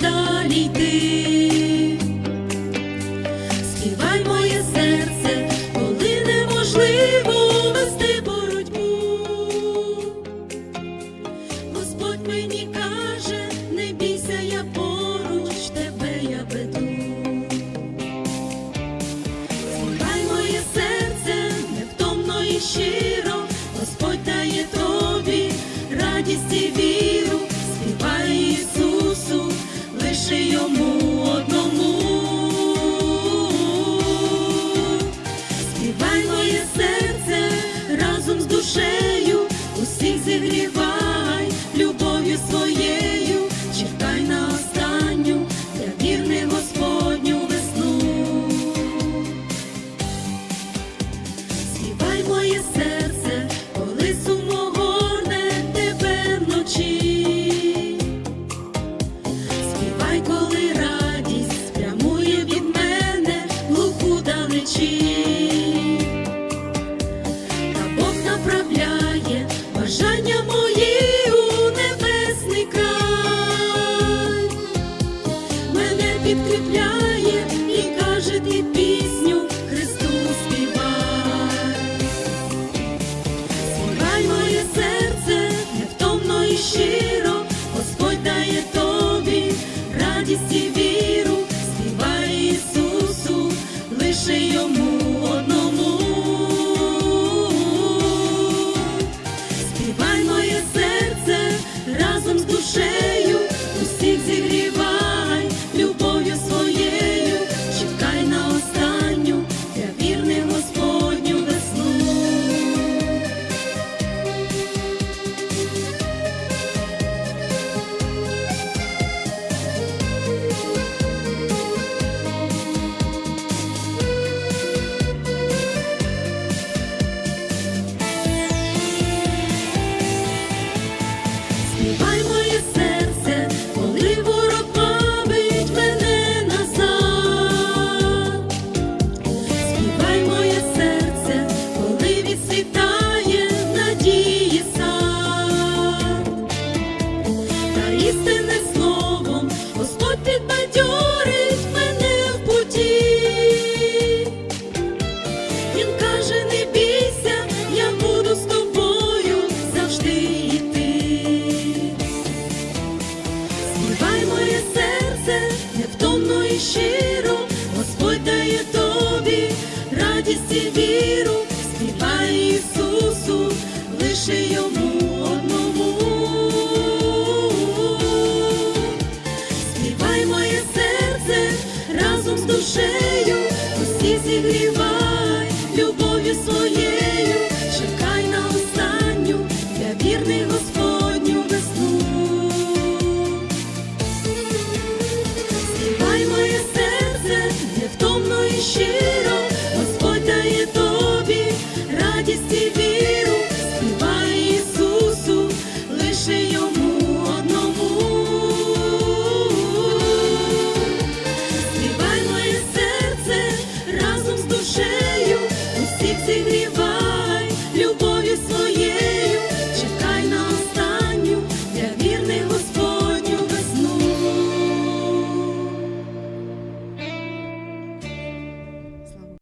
далі йти. Співай моє серце, коли неможливо вести боротьбу. Господь мені каже, не бійся, я поруч тебе я веду. Співай моє серце, невтомно і щиро, Господь дає тобі радість і віру, співай Ісусу, лише йому одному. Співай моє серце разом з душею, усіх зігрівай любов'ю своєю, чекай на останню для вірних Господню весну. Співай моє серце, підкріпляє і каже ти this з душею.